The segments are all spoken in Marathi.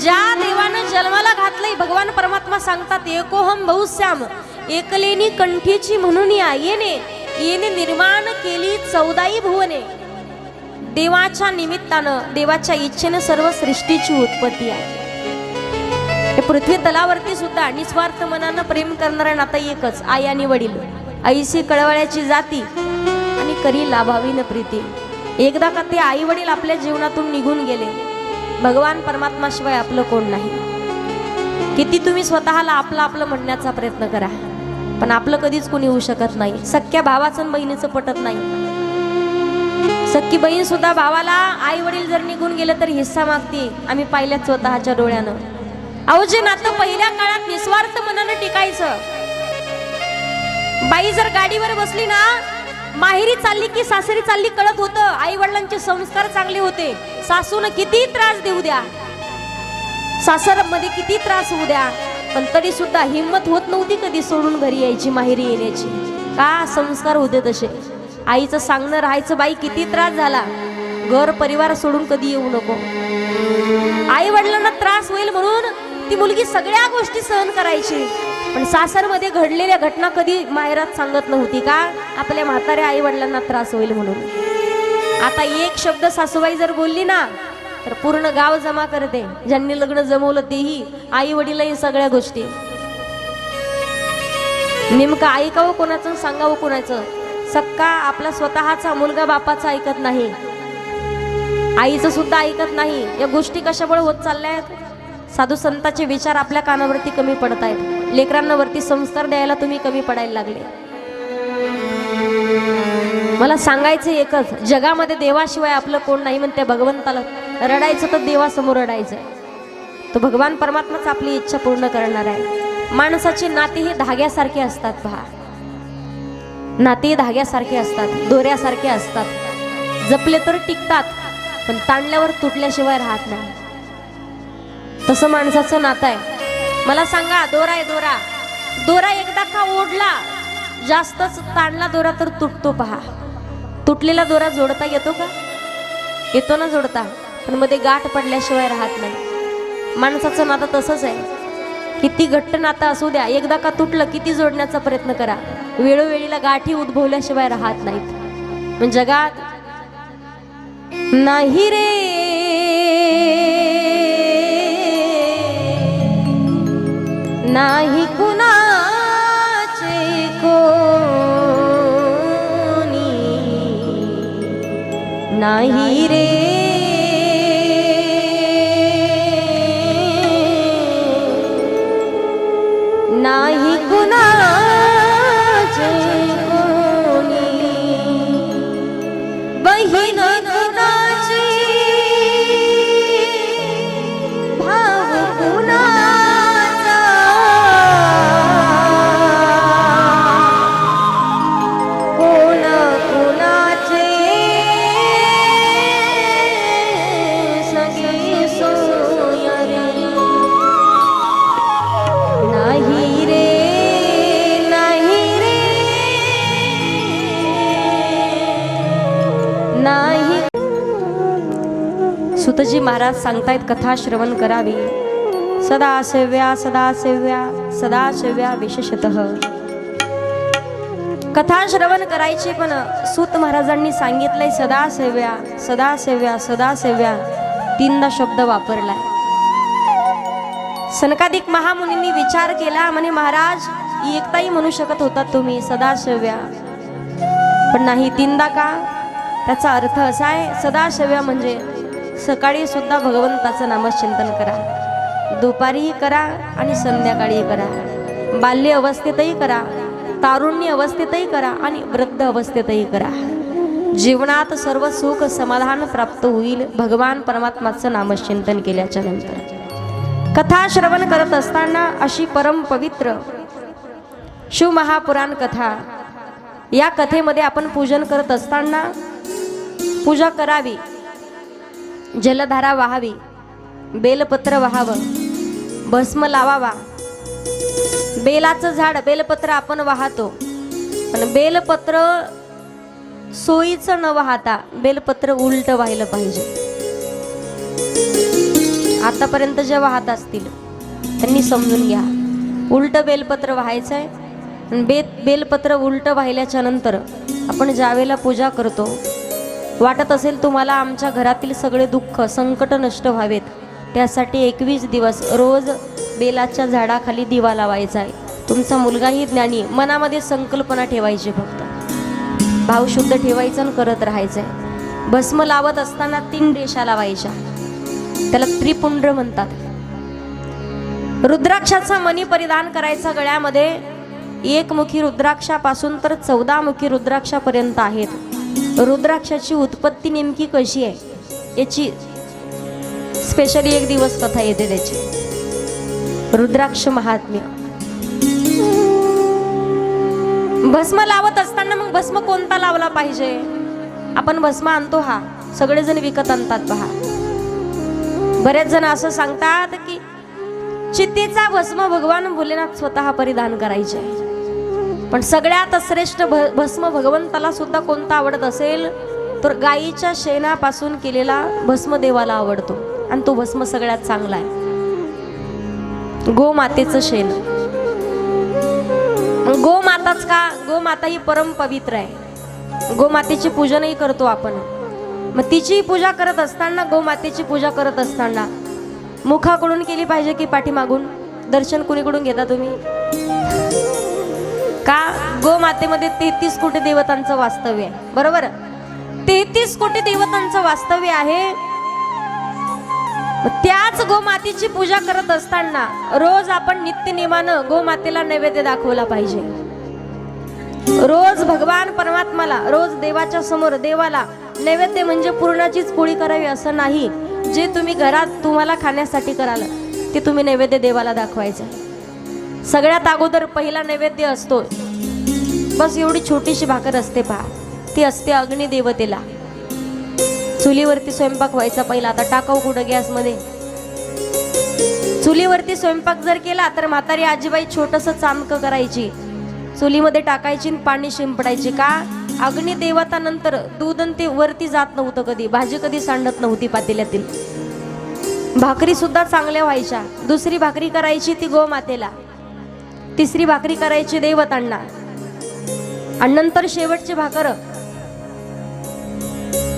ज्या देवानं जन्माला घातलंय भगवान परमात्मा सांगतात एकोहम बहुश्याम एकलेनी कंठीची म्हणून या येणे येणे निर्माण केली चौदाई भुवने. देवाच्या निमित्तानं देवाच्या इच्छेनं सर्व सृष्टीची उत्पत्ती आहे. पृथ्वी तलावरती सुद्धा निस्वार्थ मनानं प्रेम करणारं नातं एकच आई आणि वडील. आईशी कळवळ्याची जाती आणि करी लाभावी न प्रीती. एकदा का ते आई वडील आपल्या जीवनातून निघून गेले भगवान परमात्माशिवाय आपलं कोण नाही. किती तुम्ही स्वतःला आपलं आपलं म्हणण्याचा प्रयत्न करा. पण आपलं कधीच कोणी होऊ शकत नाही. सख्या भावाचं बहिणीचं पटत नाही. सख्खी बहीण सुद्धा भावाला आई वडील जर निघून गेले तर हिस्सा मागते. आम्ही पाहिल्यात स्वतःच्या डोळ्यानं. अहो जे नातं पहिल्या काळात निस्वार्थ मनानं टिकायचं. बाई जर गाडीवर बसली ना माहेरी चालली की सासरी चालली कळत होतं. आई वडिलांचे संस्कार चांगले होते. सासून किती त्रास देऊ द्या. सासरमध्ये किती त्रास होऊ द्या. पण तरी सुद्धा हिंमत होत नव्हती कधी सोडून घरी यायची माहेरी येण्याची. का संस्कार होते तसे? आईचं सांगणं राहायचं बाई किती त्रास झाला. घर परिवार सोडून कधी येऊ नको. आई वडिलांना त्रास होईल म्हणून ती मुलगी सगळ्या गोष्टी सहन करायची. पण सासरमध्ये घडलेल्या घटना कधी माहेरात सांगत नव्हती का? आपल्या म्हाताऱ्या आई वडिलांना त्रास होईल म्हणून. आता एक शब्द सासूबाई जर बोलली ना तर पूर्ण गाव जमा करते. ज्यांनी लग्न जमवलं तेही आई वडीलही सगळ्या गोष्टी. नेमकं ऐकावं कोणाचं सांगावं कोणाचं? सक्का आपला स्वतःचा मुलगा बापाचा ऐकत नाही. आईचं सुद्धा ऐकत नाही. या गोष्टी कशामुळे होत चालल्या आहेत साधू संतांचे विचार आपल्या कानावरती कमी पडत आहेत. लेकरांवरती संस्कार द्यायला तुम्ही कमी पडायला लागले. मला सांगायचं एकच जगामध्ये देवाशिवाय आपलं कोण नाही म्हणते भगवंताला रडायचं तर देवासमोर रडायचं तो भगवान परमात्माच आपली इच्छा पूर्ण करणार आहे. माणसाची नाती ही धाग्यासारखी असतात पहा. नाती धाग्यासारखे असतात दोऱ्यासारखे असतात. जपले तर टिकतात पण ताणल्यावर तुटल्याशिवाय राहत नाही. तसं माणसाचं नातं आहे. मला सांगा दोरा आहे दोरा. दोरा एकदा का ओढला जास्तच ताणला दोरा तर तुटतो पहा. तुटलेला दोरा जोडता येतो का? येतो ना जोडता पण मध्ये गाठ पडल्याशिवाय राहत नाही. माणसाचं नातं तसंच आहे. किती घट्ट नातं असू द्या एकदा का तुटलं किती जोडण्याचा प्रयत्न करा. वेळोवेळीला गाठी उद्भवल्याशिवाय राहत नाहीत. जगात नाही रे. नाही कुणाचे कोणी नाही रे नाही कुणाचे कोणी बहीण सुतजी महाराज सांगतायत कथा श्रवण करावी. सदा सेव्या सदा सेव्या सदा सेव्या विशेषत. कथा श्रवण करायची पण सूत महाराजांनी सांगितलंय सदा सेव्या सदा सेव्या सदा सेव्या तीनदा शब्द वापरलाय. सनकादिक महामुनींनी विचार केला म्हणे महाराज एकताही म्हणू शकत होता तुम्ही सदाशिव्या. पण नाही तीनदा का? त्याचा अर्थ असा आहे सदाशिव्या म्हणजे सकाळी सुद्धा भगवंताचं नामचिंतन करा. दुपारीही करा आणि संध्याकाळी करा. बाल्य अवस्थेतही करा तारुण्य अवस्थेतही करा आणि वृद्ध अवस्थेतही करा. जीवनात सर्व सुख समाधान प्राप्त होईल भगवान परमात्माचं नामचिंतन केल्याच्यानंतर. कथा श्रवण करत असताना अशी परम पवित्र शिवमहापुराण कथा. या कथेमध्ये आपण पूजन करत असताना पूजा करावी. जलधारा वाहावी बेलपत्र वाहावं भस्म लावावा. बेलाचं झाड बेलपत्र आपण वाहतो. पण बेलपत्र सोयीचं न वाहता बेलपत्र उलट व्हायला पाहिजे. आतापर्यंत जे वाहत असतील त्यांनी समजून घ्या. उलट बेलपत्र व्हायचं आहे आणि बे बेलपत्र उलट वाहिल्याच्या नंतर आपण ज्यावेळेला पूजा करतो वाटत असेल तुम्हाला आमच्या घरातील सगळे दुःख संकट नष्ट व्हावेत. त्यासाठी एकवीस दिवस रोज बेलाच्या झाडाखाली दिवा लावायचा आहे. तुमचा मुलगाही ज्ञानी मनामध्ये संकल्पना ठेवायची फक्त. भाव शुद्ध ठेवायचं आणि करत राहायचं आहे. भस्म लावत असताना तीन रेषा लावायच्या. त्याला त्रिपुंड म्हणतात. रुद्राक्षाचा मणी परिधान करायचा गळ्यामध्ये एकमुखी रुद्राक्षापासून तर चौदा मुखी रुद्राक्षापर्यंत आहेत. रुद्राक्षाची उत्पत्ती नेमकी कशी आहे? याची स्पेशली एक दिवस कथा येते त्याची. रुद्राक्ष महात्म्य. भस्म लावत असताना मग भस्म कोणता लावला पाहिजे? आपण भस्म आणतो हा. सगळेजण विकत आणतात पहा. बरेच जण असं सांगतात की चित्तेचा भस्म भगवान भोलेनाथ स्वतः परिधान करायचे. पण सगळ्यात श्रेष्ठ भ- भस्म भगवंताला सुद्धा कोणता आवडत असेल तर गायीच्या शेणापासून केलेला भस्म देवाला आवडतो. आणि तो भस्म सगळ्यात चांगला आहे. गोमातेचं शेण. गोमाताच का गोमाता ही परम पवित्र आहे. गोमातेची पूजनही करतो आपण. मग तिची पूजा करत असताना गोमातेची पूजा करत असताना मुखाकडून केली पाहिजे की पाठीमागून? दर्शन कुणीकडून घेता तुम्ही? का? गोमातेमध्ये तेहतीस कोटी देवतांचं वास्तव्य आहे. बरोबर? तेहतीस कोटी देवतांचं वास्तव्य आहे. त्याच गोमातेची पूजा करत असताना रोज आपण नित्यनियमानं गोमातेला नैवेद्य दाखवला पाहिजे. रोज भगवान परमात्माला रोज देवाच्या समोर देवाला नैवेद्य म्हणजे पूर्णाचीच पोळी करावी असं नाही. जे तुम्ही घरात तुम्हाला खाण्यासाठी कराल ते तुम्ही नैवेद्य देवाला दाखवायचं. सगळ्यात अगोदर पहिला नैवेद्य असतो. बस एवढी छोटीशी भाकर असते पहा. ती असते अग्निदेवतेला चुलीवरती स्वयंपाक व्हायचा पहिला. आता टाकाऊ कुठं गॅसमध्ये? चुलीवरती स्वयंपाक जर केला तर म्हातारी आजीबाई छोटस चामक करायची. चुलीमध्ये टाकायची आणि पाणी शिंपडायची. का? अग्निदेवता नंतर दूध आणि ते वरती जात नव्हतं कधी. भाजी कधी सांडत नव्हती पातेल्यातील. भाकरी सुद्धा चांगल्या व्हायच्या. दुसरी भाकरी करायची ती गोमातेला. तिसरी भाकरी करायची देवतांना आणि नंतर शेवटची भाकर.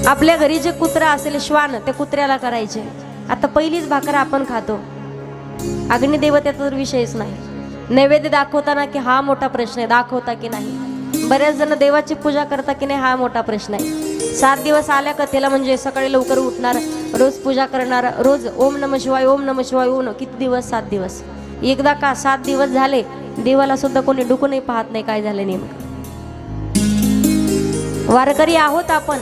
आपल्या घरी जे कुत्रा असेल श्वान त्या कुत्र्याला करायचे. आता पहिलीच भाकर आपण खातो. अग्निदेवतेचा तर विषयच नाही. नैवेद्य दाखवताना की हा मोठा प्रश्न आहे दाखवता की नाही? बऱ्याच जण देवाची पूजा करता की नाही हा मोठा प्रश्न आहे. सात दिवस आल्या कथेला म्हणजे सकाळी लवकर उठणार रोज पूजा करणार रोज ओम नम शिवाय ओम नम शिवाय ओम किती दिवस? सात दिवस. एकदा का सात दिवस झाले देवाला सुद्धा कोणी डुकूनही पाहत नाही काय झालं नेमकं. वारकरी आहोत आपण.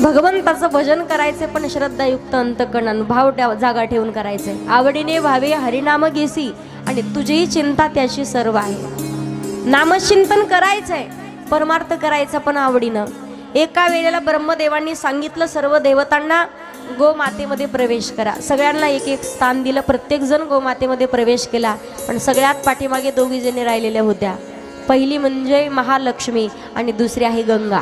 भगवंताचं भजन करायचे पण श्रद्धायुक्त अंतकणन भाव जागा ठेवून करायचे. आवडीने भावे हरिनाम घेसी आणि तुझीही चिंता त्याची सर्व आहे. नामचिंतन करायचंय परमार्थ करायचा पण आवडीनं. एका वेळेला ब्रह्मदेवांनी सांगितलं सर्व देवतांना गोमातेमध्ये प्रवेश करा. सगळ्यांना एक एक स्थान दिलं. प्रत्येकजण गोमातेमध्ये प्रवेश केला. पण सगळ्यात पाठीमागे दोघी जणी राहिलेल्या होत्या. पहिली म्हणजे महालक्ष्मी आणि दुसरी आहे गंगा.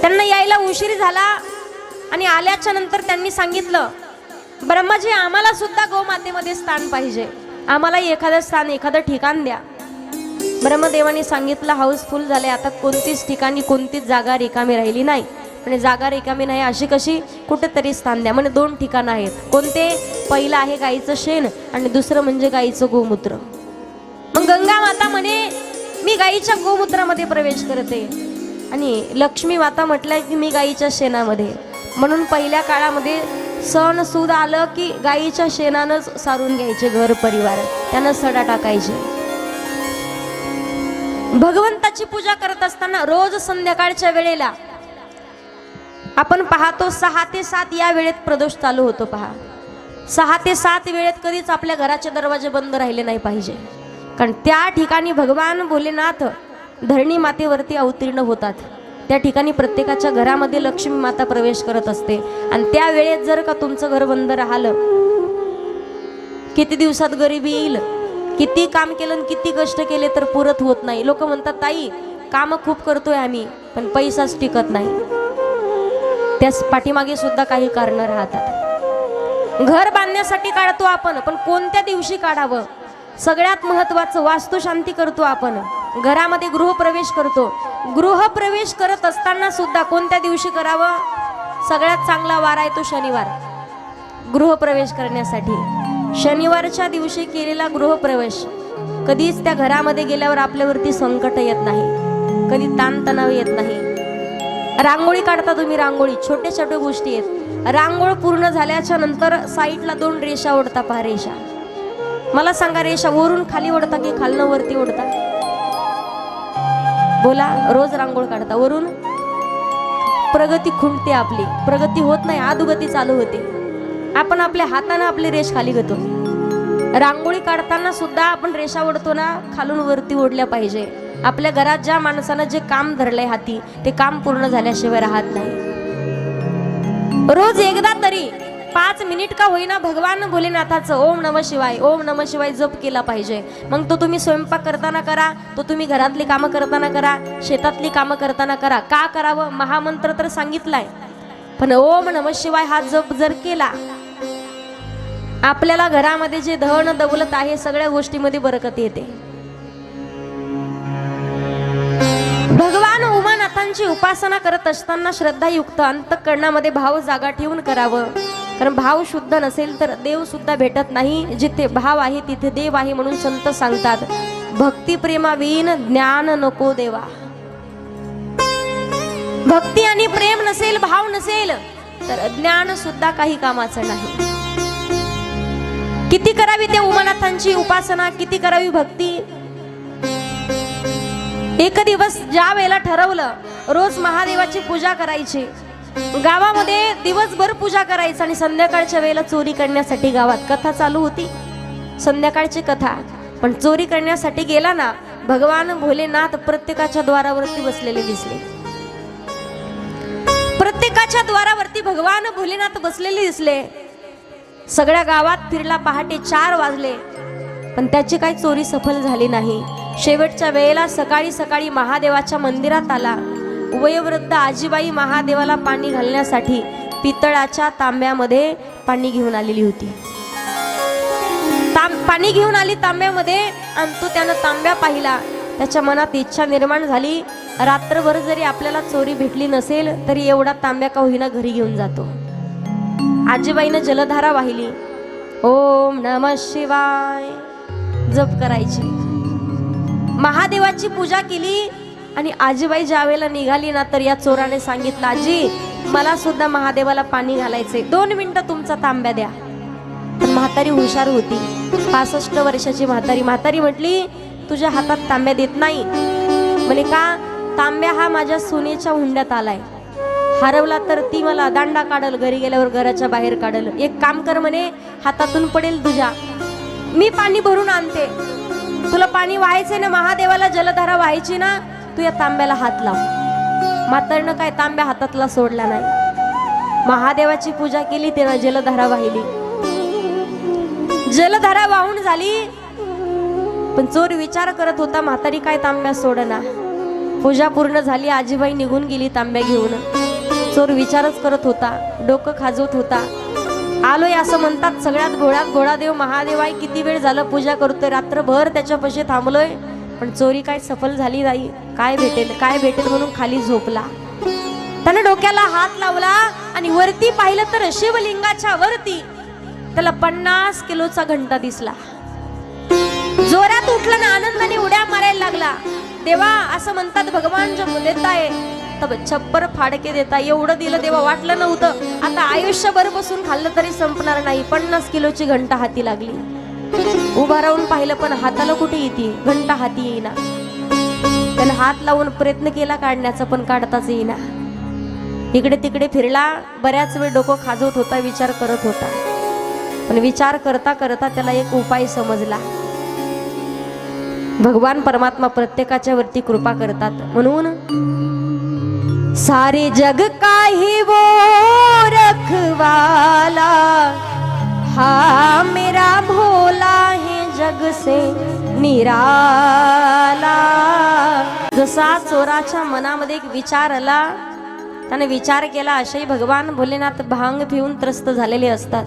त्यांना यायला उशीर झाला आणि आल्याच्यानंतर त्यांनी सांगितलं ब्रह्माजी आम्हाला सुद्धा गोमातेमध्ये स्थान पाहिजे. आम्हाला एखादं स्थान एखादं ठिकाण द्या. ब्रह्मदेवाने सांगितलं हाऊसफुल झाले आता कोणतीच ठिकाणी कोणतीच जागा रिकामी राहिली नाही. म्हणजे जागा रिकामी नाही अशी कशी कुठेतरी स्थान द्या. म्हणजे दोन ठिकाणं आहेत. कोणते? पहिलं आहे गाईचं शेण आणि दुसरं म्हणजे गाईचं गोमूत्र. मग गंगा माता म्हणे मी गाईच्या गोमूत्रामध्ये प्रवेश करते. आणि लक्ष्मी माता म्हटलंय की मी गाईच्या शेणामध्ये. म्हणून पहिल्या काळामध्ये सण सूद आलं की गाईच्या शेणानंच सारून घ्यायचे घर परिवार. त्यानं सडा टाकायचे. भगवंताची पूजा करत असताना रोज संध्याकाळच्या वेळेला आपण पाहतो सहा ते सात या वेळेत प्रदोष चालू होतो पहा. सहा ते सात वेळेत कधीच आपल्या घराचे दरवाजे बंद राहिले नाही पाहिजे. कारण त्या ठिकाणी भगवान भोलेनाथ धरणी मातेवरती अवतीर्ण होतात. त्या ठिकाणी प्रत्येकाच्या घरामध्ये लक्ष्मी माता प्रवेश करत असते. आणि त्या वेळेत जर का तुमचं घर बंद राहिलं किती दिवसात गरिबी येईल किती काम केलं आणि किती कष्ट केले तर पुरत होत नाही. लोक म्हणतात ताई कामं खूप करतोय आम्ही पण पैसाच टिकत नाही. त्याच पाठीमागे सुद्धा काही कारण राहतात. घर बांधण्यासाठी काढतो आपण पण कोणत्या दिवशी काढावं? सगळ्यात महत्वाचं वास्तुशांती करतो आपण. घरामध्ये गृहप्रवेश करतो. गृहप्रवेश करत असताना सुद्धा कोणत्या दिवशी करावं? सगळ्यात चांगला वार आहे तो शनिवार गृहप्रवेश करण्यासाठी. शनिवारच्या दिवशी केलेला गृहप्रवेश कधीच त्या घरामध्ये गेल्यावर आपल्यावरती संकट येत नाही. कधी ताणतणाव येत नाही. रांगोळी काढता तुम्ही रांगोळी छोट्या छोट्या गोष्टी आहेत. रांगोळ पूर्ण झाल्याच्यानंतर साईडला दोन रेषा ओढता पहा रेषा. मला सांगा रेषा वरून खाली ओढता की खालनं वरती ओढता? बोला रोज रांगोळ काढता. वरून? प्रगती खुंटते आपली. प्रगती होत नाही आदुगती चालू होते. आपण आपल्या हातानं आपली रेष खाली घेतो. रांगोळी काढताना सुद्धा आपण रेषा ओढतो ना खालून वरती ओढल्या पाहिजे. आपल्या घरात ज्या माणसानं जे काम धरलंय हाती ते काम पूर्ण झाल्याशिवाय राहत नाही. रोज एकदा तरी पाच मिनिट का होईना भगवान भोलेनाथाचं ओम नम शिवाय ओम नम शिवाय जप केला पाहिजे. मग तो तुम्ही स्वयंपाक करताना करा तो तुम्ही घरातली कामं करताना करा शेतातली कामं करताना करा. का करावं? महामंत्र तर सांगितलाय. पण ओम नम शिवाय हा जप जर केला आपल्याला घरामध्ये जे धन दौलत आहे सगळ्या गोष्टीमध्ये बरकत येते. भगवान उमानाथांची उपासना करत असताना श्रद्धायुक्त अंतकरणामध्ये भाव जागा ठेवून करावं. कारण भाव शुद्ध नसेल तर देव सुद्धा भेटत नाही. जिथे भाव आहे तिथे देव आहे म्हणून संत सांगतात भक्ती प्रेमाविन ज्ञान नको देवा. भक्ती आणि प्रेम नसेल भाव नसेल तर ज्ञान सुद्धा काही कामाचं नाही. किती करावी त्या उमानाथांची उपासना किती करावी भक्ती? एक दिवस ज्या वेळेला ठरवलं रोज महादेवाची पूजा करायची. गावामध्ये दिवसभर पूजा करायची आणि संध्याकाळच्या वेळेला चोरी करण्यासाठी गावात कथा चालू होती. संध्याकाळची कथा. पण चोरी करण्यासाठी गेला ना भगवान भोलेनाथ प्रत्येकाच्या द्वारावरती बसलेले दिसले. प्रत्येकाच्या द्वारावरती भगवान भोलेनाथ बसलेले दिसले. सगळ्या गावात फिरला पहाटे चार वाजले. पण त्याची काही चोरी सफल झाली नाही. शेवटच्या वेळेला सकाळी सकाळी महादेवाच्या मंदिरात आला. वयोवृद्ध आजीबाई महादेवाला पाणी घालण्यासाठी पितळाच्या तांब्यामध्ये पाणी घेऊन आलेली होती. तांब पाणी घेऊन आली तांब्यामध्ये आणि तो त्यानं तांब्या पाहिला. त्याच्या मनात इच्छा निर्माण झाली. रात्रभर जरी आपल्याला चोरी भेटली नसेल तरी एवढा तांब्या का होईना घरी घेऊन जातो. आजीबाईनं जलधारा वाहिली. ओम नम शिवाय. जप करायची. महादेवाची पूजा केली आणि आजीबाई ज्या वेळेला निघाली ना तर या चोराने सांगितलं आजी मला सुद्धा महादेवाला पाणी घालायचंय. दोन मिनिटं तुमचा तांब्या द्या. पण म्हातारी हुशार होती. पासष्ट वर्षाची म्हातारी. म्हातारी म्हटली तुझ्या हातात तांब्या देत नाही. म्हणे का? तांब्या हा माझ्या सोनेच्या हुंड्यात आलाय. हरवला तर ती मला दांडा काढल घरी गेल्यावर घराच्या बाहेर काढल. एक काम कर म्हणे हातातून पडेल तुझ्या. मी पाणी भरून आणते. तुला पाणी व्हायचंय ना महादेवाला जलधारा व्हायची ना तू या तांब्याला हात लाव. म्हातारनं काय तांब्या हातातला सोडला नाही. महादेवाची पूजा केली तेव्हा जलधारा वाहिली. जलधारा वाहून झाली पण चोर विचार करत होता म्हातारी काय तांब्या सोडना पूजा पूर्ण झाली आजीबाई निघून गेली तांब्या घेऊन. चोर विचारच करत होता डोकं खाजवत होता. आलोय असं म्हणतात सगळ्यात घोड्यात घोडा देव महादेवाई किती वेळ झालं पूजा करतोय रात्रभर त्याच्यापाशी थांबलोय पण चोरी काय सफल झाली नाही काय भेटेल काय भेटेल म्हणून खाली झोपला. त्यानं डोक्याला हात लावला आणि वरती पाहिलं तर शिवलिंगाच्या वरती. त्याला पन्नास किलोचा घंटा दिसला. जोरात उठला ना आनंदाने उड्या मारायला लागला. देवा असं म्हणतात भगवान जो देत आहे तब छप्पर फाडके देता. एवढं दिलं तेव्हा वाटलं नव्हतं. आता आयुष्यभर बसून खाल्लं तरी संपणार नाही. पन्नास किलोची घंटा हाती लागली. उभा राहून पाहिलं पण हाताला कुठे येते? घंटा हाती येईना. त्यानं हात लावून प्रयत्न केला काढण्याचा पण काढताच येईना. इकडे तिकडे फिरला बऱ्याच वेळ डोकं खाजवत होता विचार करत होता. पण विचार करता करता त्याला एक उपाय समजला. भगवान परमात्मा प्रत्येकाच्या वरती कृपा करतात. म्हणून सारे जग का ही वो रखवाला? हा मेरा भोला है जग से निराला। जसा चोराच्या मनामध्ये एक विचार आला त्याने विचार केला असेही भगवान भोलेनाथ भांग पिऊन त्रस्त झालेले असतात.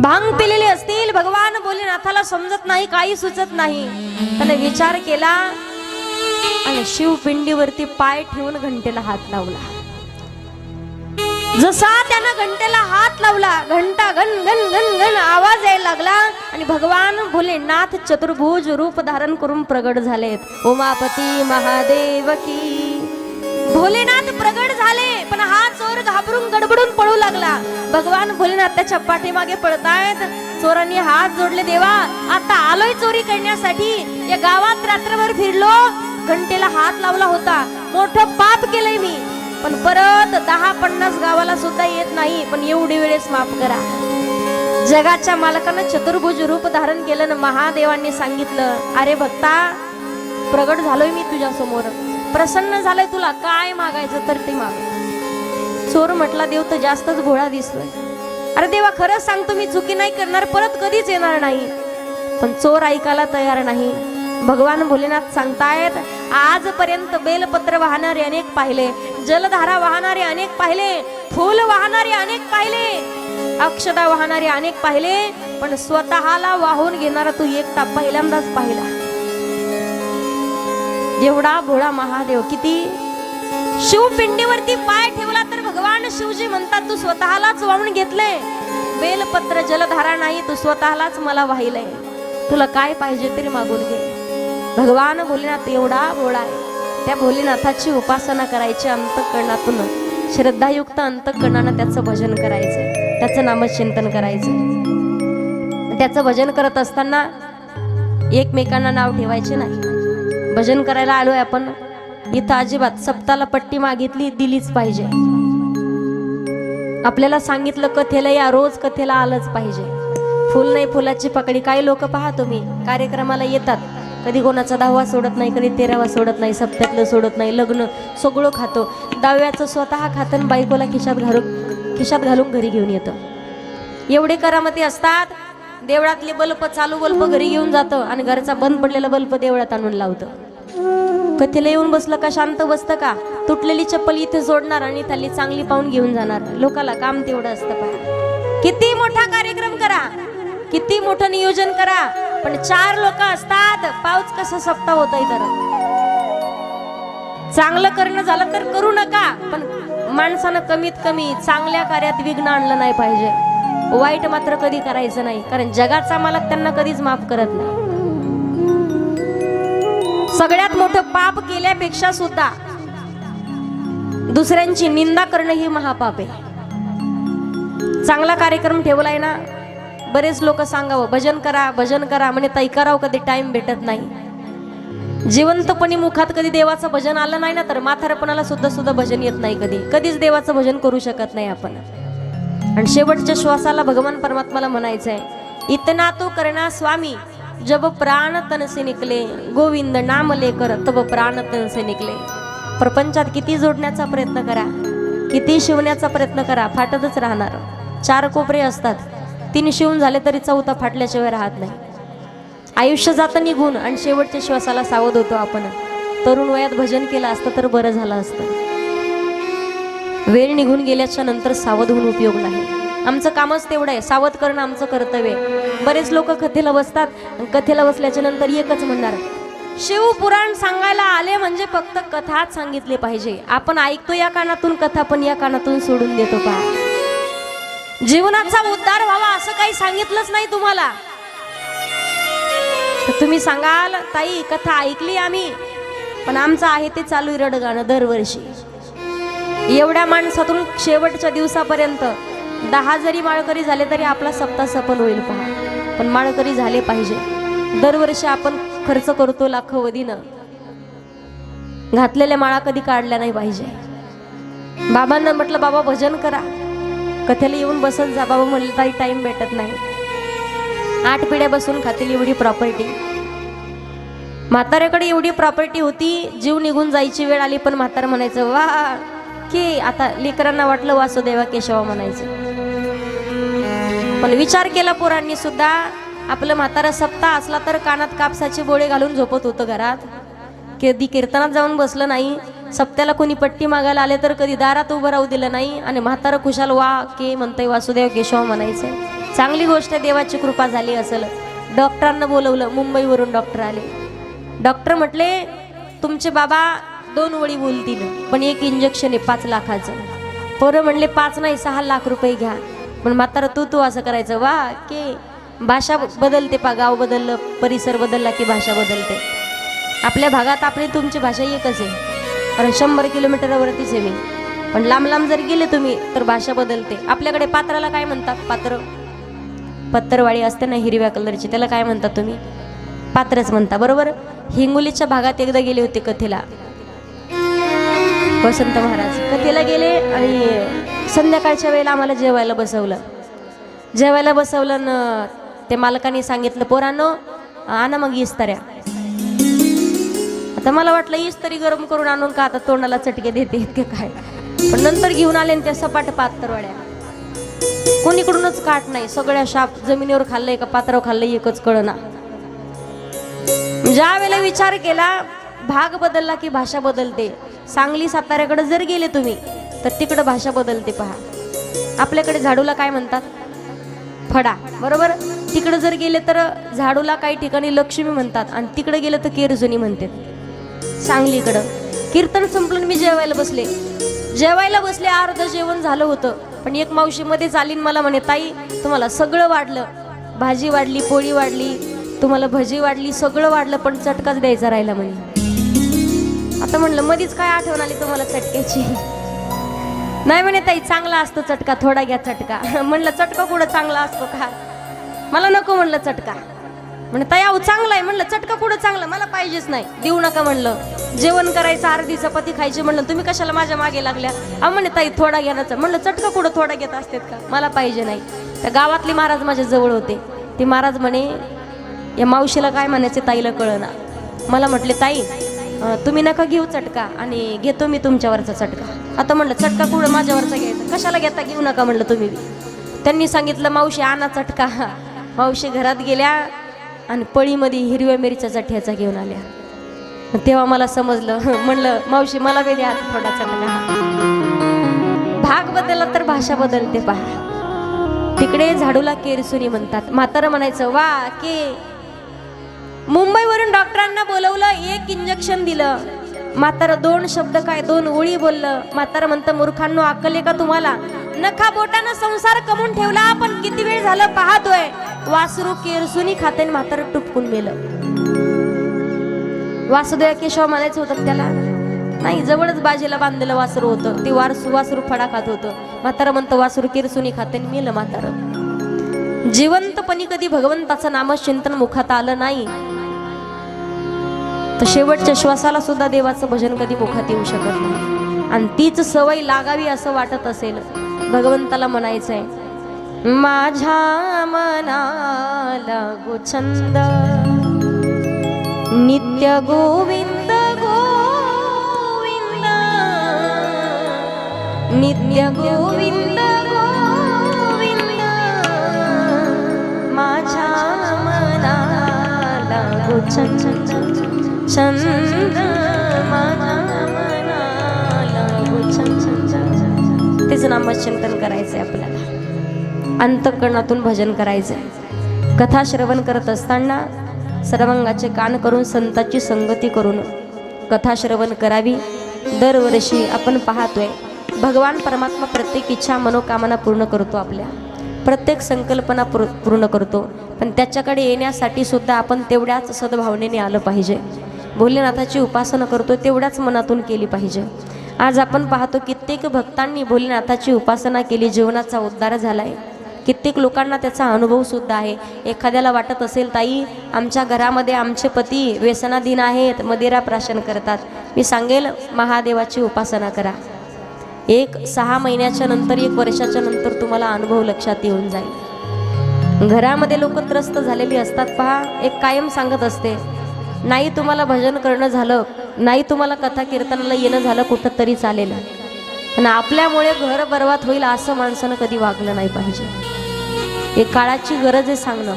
भांग पिलेले असतील भगवान भोलेनाथाला समजत नाही काही सुचत नाही. त्याने विचार केला आणि शिवपिंडीवरती पाय ठेवून घंटेला हात लावला. जसा त्यानं घंटेला हात लावला घंटा घन घन घन घन आवाज यायला लागला आणि भगवान भोलेनाथ चतुर्भुज रूप धारण करून प्रगट झालेत. उमापती महादेव की भोलेनाथ प्रगट झाले पण हा चोर घाबरून गडबडून पळू लागला. भगवान भोलेनाथ त्याच्या पाठीमागे पळतायत. चोरांनी हात जोडले देवा आता आलोय चोरी करण्यासाठी. या गावात रात्रभर फिरलो घंटेला हात लावला होता. मोठं पाप केलंय मी. पण परत दहा पन्नास गावाला सुद्धा येत नाही. पण एवढी वेळेस माफ करा. जगाच्या मालकानं चतुर्भुज रूप धारण केलं ना महादेवांनी सांगितलं अरे भक्ता प्रगट झालोय मी तुझ्या समोर. प्रसन्न झालंय तुला. काय मागायचं तर ते माग. चोर म्हटला देव तर जास्तच घोळा दिसतोय. अरे देवा खरंच सांगतो मी चुकी नाही करणार. परत कधीच येणार नाही. पण चोर ऐकायला तयार नाही. भगवान भोलेनाथ सांगतायत आजपर्यंत बेलपत्र वाहणारे अनेक पाहिले जलधारा वाहणारे अनेक पाहिले फूल वाहणारे अनेक पाहिले अक्षदा वाहणारे अनेक पाहिले पण स्वतःला वाहून घेणारा तू एकटा पहिल्यांदाच पाहिला. एवढा भोळा महादेव किती शिवपिंडीवरती पाय ठेवला तर भगवान शिवजी म्हणतात तू स्वतःलाच वाहून घेतलंय. बेलपत्र जलधारा नाही तू स्वतःलाच मला वाहिलंय. तुला काय पाहिजे तरी मागून घे. भगवान भोलेनाथ एवढा भोळा आहे. त्या भोलेनाथाची उपासना करायची अंतकरणातून श्रद्धायुक्त अंतकरणानं त्याचं भजन करायचं. त्याचं नामचिंतन करायचं. त्याचं भजन करत असताना एकमेकांना नाव ठेवायचे नाही. भजन करायला आलोय आपण. इथं अजिबात सप्ताला पट्टी मागितली दिलीच पाहिजे. आपल्याला सांगितलं कथेला या रोज कथेला आलंच पाहिजे. फुल नाही फुलाची पकडी. काही लोक पहा तुम्ही कार्यक्रमाला येतात. कधी कोणाचा दहावा सोडत नाही कधी तेरावा सोडत नाही सप्त्यातलं सोडत नाही लग्न सगळं खातो. दहाव्याचं स्वतः खातं बायकोला खिशात घालून खिशात घालून घरी घेऊन येतं. एवढे करामती असतात देवळातले बल्ब चालू बल्ब घरी घेऊन जातं आणि घरचा बंद पडलेला बल्ब देवळात आणून लावतं. कथेला येऊन बसलं का शांत बसतं का? तुटलेली चप्पल इथे सोडणार आणि त्याली चांगली पाहून घेऊन जाणार. लोकाला काम तेवढं असतं पहा. किती मोठा कार्यक्रम करा. किती मोठं नियोजन करा. पण चार लोक असतात पाऊस कसं सप्ता होत तर? चांगलं करणं झालं तर करू नका पण माणसानं कमीत कमी चांगल्या कार्यात विघ्न आणलं नाही पाहिजे. वाईट मात्र कधी करायचं नाही कारण जगाचा मालक त्यांना कधीच माफ करत नाही. सगळ्यात मोठं पाप केल्यापेक्षा सुद्धा दुसऱ्यांची निंदा करणं ही महापाप आहे. चांगला कार्यक्रम ठेवलाय ना बरेच लोक सांगावं भजन करा भजन करा. म्हणे ताई करावं कधी? टाइम भेटत नाही. जिवंतपणी मुखात कधी देवाचं भजन आलं नाही ना तर म्हातारपणाला सुद्धा सुद्धा भजन येत नाही कधी. कधीच देवाचं भजन करू शकत नाही आपण. आणि शेवटच्या श्वासाला भगवान परमात्माला म्हणायचं आहे इतना तो करणा स्वामी जब प्राण तनसे निकले गोविंद नाम लेकर तब प्राण तनसे निकले. प्रपंचात किती जोडण्याचा प्रयत्न करा किती शिवण्याचा प्रयत्न करा फाटतच राहणार. चार कोपरे असतात. तीन शिवून झाले तरी चौथा फाटल्याशिवाय राहत नाही. आयुष्य जातं निघून आणि शेवटच्या श्वासाला सावध होतो आपण. तरुण वयात भजन केलं असतं तर बरं झालं असतं. वेळ निघून गेल्याच्यानंतर सावध होऊन उपयोग नाही. आमचं कामच तेवढं आहे. सावध करणं आमचं कर्तव्य आहे. बरेच लोक कथेला बसतात आणि कथेला बसल्याच्या नंतर एकच म्हणणार शिवपुराण सांगायला आले म्हणजे फक्त कथाच सांगितली पाहिजे. आपण ऐकतो या कानातून कथा पण या कानातून सोडून देतो पहा. जीवनाचा उद्धार व्हावा असं काही सांगितलंच नाही तुम्हाला. तुम्ही सांगाल ताई कथा ऐकली आम्ही पण आमचं आहे ते चालू आहे रडगाणं दरवर्षी. एवढ्या माणसातून शेवटच्या दिवसापर्यंत दहा जरी माळकरी झाले तरी आपला सप्ताह सफल होईल पहा. पण माळकरी झाले पाहिजे. दरवर्षी आपण खर्च करतो लाखोवधीनं घातलेल्या माळा कधी काढल्या नाही पाहिजे. बाबांना म्हटलं बाबा भजन करा. कथेला येऊन बसत जा बाबा म्हणलं ताई टाइम भेटत नाही. आठ पिढ्या बसून खातील एवढी प्रॉपर्टी म्हाताऱ्याकडे एवढी प्रॉपर्टी होती जीव निघून जायची वेळ आली पण म्हातारा म्हणायचं वा की आता लेकरांना वाटलं वासुदेवा केशवा म्हणायचं. पण विचार केला पोरांनी सुद्धा आपलं म्हातारा सप्ताह असला तर कानात कापसाचे बोळे घालून झोपत होतं घरात. कधी कीर्तनात जाऊन बसलं नाही. सप्त्याला कोणी पट्टी मागायला आले तर कधी दारात उभं राहू दिलं नाही. आणि म्हातारं खुशाल वा के म्हणतंय वासुदेव केशव म्हणायचं. चांगली गोष्ट आहे, देवाची कृपा झाली असेल. डॉक्टरांना बोलवलं मुंबईवरून डॉक्टर आले. डॉक्टर म्हटले तुमचे बाबा दोन ओळी बोलतील पण एक इंजेक्शन आहे पाच लाखाचं. पोरं म्हणले पाच नाही सहा लाख रुपये घ्या. पण म्हातारा तू तू असं करायचं वा के भाषा बदलते पा गाव बदललं परिसर बदलला की भाषा बदलते. आपल्या भागात आपली तुमची भाषा एकच आहे. कारण शंभर किलोमीटरवरतीच आहे मी. पण लांब लांब जर गेले तुम्ही तर भाषा बदलते. आपल्याकडे पात्राला काय म्हणतात? पात्र. पत्तरवाळी असते ना हिरव्या कलरची. त्याला काय म्हणतात तुम्ही? पात्रच म्हणता. बरोबर? हिंगोलीच्या भागात एकदा गेले होते कथेला. वसंत महाराज. कथेला गेले आणि संध्याकाळच्या वेळेला आम्हाला जेवायला बसवलं. जेवायला बसवलं न ते मालकाने सांगितलं पोरांनो आणा मग इस्ताऱ्या. तर मला वाटलं इस्त्री गरम करून आणून का आता तोंडाला चटके देते इतके काय? पण नंतर घेऊन आले त्या सपाट पातरवाड्या कोणीकडूनच काट नाही. सगळ्या शाप जमिनीवर खाल्लंय का पात्रावर खाल्लंय एकच कळना. ज्या वेळेला विचार केला भाग बदलला की भाषा बदलते. सांगली साताऱ्याकडे जर गेले तुम्ही तर तिकडं भाषा बदलते पहा. आपल्याकडे झाडूला काय म्हणतात? फडा. बरोबर? तिकडे जर गेले तर झाडूला काही ठिकाणी लक्ष्मी म्हणतात आणि तिकडे गेलं तर केरजुनी म्हणतात. सांगलीकडं. कीर्तन संपलं मी जेवायला बसले. जेवायला बसले अर्ध जेवण झालं होतं. पण एक मावशी मध्ये चालीन मला म्हणे ताई तुम्हाला सगळं वाढलं. भाजी वाढली पोळी वाढली तुम्हाला भजी वाढली सगळं वाढलं पण चटकाच द्यायचा राहिला म्हणे. आता म्हणलं मधीच काय आठवण आली तुम्हाला चटक्याची? नाही म्हणे ताई चांगला असतो चटका थोडा घ्या चटका. म्हणलं चटका कुठं चांगला असतो का? मला नको म्हणलं चटका. म्हणे ताई अहो चांगला आहे. म्हणलं चटका कुठं चांगलं? मला पाहिजेच नाही. देऊ नका म्हणलं. जेवण करायचं अर्धी चपाती खायची म्हणलं. तुम्ही कशाला माझ्या मागे लागल्या? अहो म्हणे ताई थोडा घेण्याचा. म्हणलं चटका कुठं थोडा घेत असतात का? मला पाहिजे नाही. त्या गावातले महाराज माझ्या जवळ होते. ते महाराज म्हणे या मावशीला काय म्हणायचे ताईला कळना. मला म्हटले ताई तुम्ही नका घेऊ चटका आणि घेतो मी तुमच्यावरचा चटका. आता म्हणलं चटका कुठं माझ्यावरचा घ्यायचा? कशाला घेता? घेऊ नका म्हणलं तुम्ही त्यांनी सांगितलं मावशी आणा चटका. मावशी घरात गेल्या आणि पळीमध्ये हिरव्या मिरच्या चठ्याचा घेऊन आल्या. तेव्हा मला समजलं म्हणलं मावशी मला बी द्या थोडा चटका भाग बदलला तर भाषा बदलते पहा. तिकडे झाडूला केरसुनी म्हणतात. म्हातारं म्हणायचं वा के. मुंबईवरून डॉक्टरांना बोलवलं एक इंजेक्शन दिलं. म्हातारं दोन शब्द काय दोन ओळी बोललं. म्हातारं म्हणतं मूर्खांनो अक्कल आहे का तुम्हाला? नखा बोटानं संसार कमून ठेवला. आपण किती वेळ झालं पाहतोय? वासरू केरसुनी खाते आणि टुपकून मेलं. वासुदेव केशव म्हणायचं होतं त्याला नाही जवळच बाजीला बांधलेलं वासरू होतं. ते वारसू वासरू फडा खात होतं. म्हातारं म्हणतं वासरू किरसुनी खाते आणि मेलं म्हातारं. जिवंतपणी कधी भगवंताचं नामचिंतन मुखात आलं नाही. तर शेवटच्या श्वासाला सुद्धा देवाचं भजन कधी मुखात येऊ शकत नाही. आणि तीच सवय लागावी असं वाटत असेल. भगवंताला म्हणायचंय माझ्या मनाला गोछंद नित्य गोविंद गोविंद नित्य गोविंद गोविंद माझ्या मनाला गोछंद छंद माझ्या मनाला गोछंद तेच नामचिंतन करायचंय आपल्याला. अंतकरणातून भजन करायचंय. कथा श्रवण करत असताना सर्वांगाचे कान करून संताची संगती करून कथा श्रवण करावी. दरवर्षी आपण पाहतोय भगवान परमात्मा प्रत्येक इच्छा मनोकामना पूर्ण करतो आपल्या. प्रत्येक संकल्पना पूर- पूर्ण करतो. पण त्याच्याकडे येण्यासाठी सुद्धा आपण तेवढ्याच सद्भावनेने आलं पाहिजे. भोलेनाथाची उपासना करतो तेवढ्याच मनातून केली पाहिजे. आज आपण पाहतो कित्येक भक्तांनी भोलेनाथाची उपासना केली जीवनाचा उद्धार झालाय. कित्येक लोकांना त्याचा अनुभव सुद्धा आहे. एखाद्याला वाटत असेल ताई आमच्या घरामध्ये आमचे पती व्यसनाधीन आहेत मदिरा प्राशन करतात. मी सांगेल महादेवाची उपासना करा. एक सहा महिन्याच्या नंतर एक वर्षाच्या नंतर तुम्हाला अनुभव लक्षात येऊन जाईल. घरामध्ये लोक त्रस्त झालेली असतात. पहा एक कायम सांगत असते नाही तुम्हाला भजन करणं झालं. नाही तुम्हाला कथा कीर्तनाला येणं झालं कुठं तरी चालेल. पण आपल्यामुळे घर बर्बाद होईल असं माणसानं कधी वागलं नाही पाहिजे. हे काळाची गरज आहे सांगणं.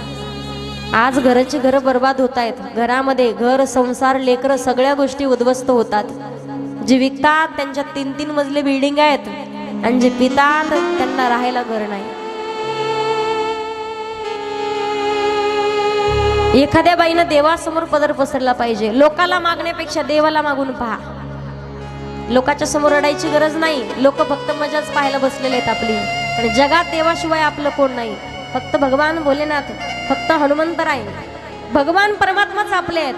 आज घराची घरं बर्बाद होत आहेत. घरामध्ये घर संसार लेकरं सगळ्या गोष्टी उद्ध्वस्त होतात. जे विकतात त्यांच्या तीन तीन मजले बिल्डिंग आहेत. आणि जे पितात त्यांना राहायला घर नाही. एखाद्या बाईनं देवासमोर पदर पसरला पाहिजे. लोकाला मागण्यापेक्षा देवाला मागून पहा. लोकाच्या समोर रडायची गरज नाही. लोक फक्त मजाच पाहायला बसलेले आहेत आपली. पण जगात देवाशिवाय आपलं कोण नाही? फक्त भगवान भोलेनाथ फक्त हनुमंतराय भगवान परमात्माच आपले आहेत.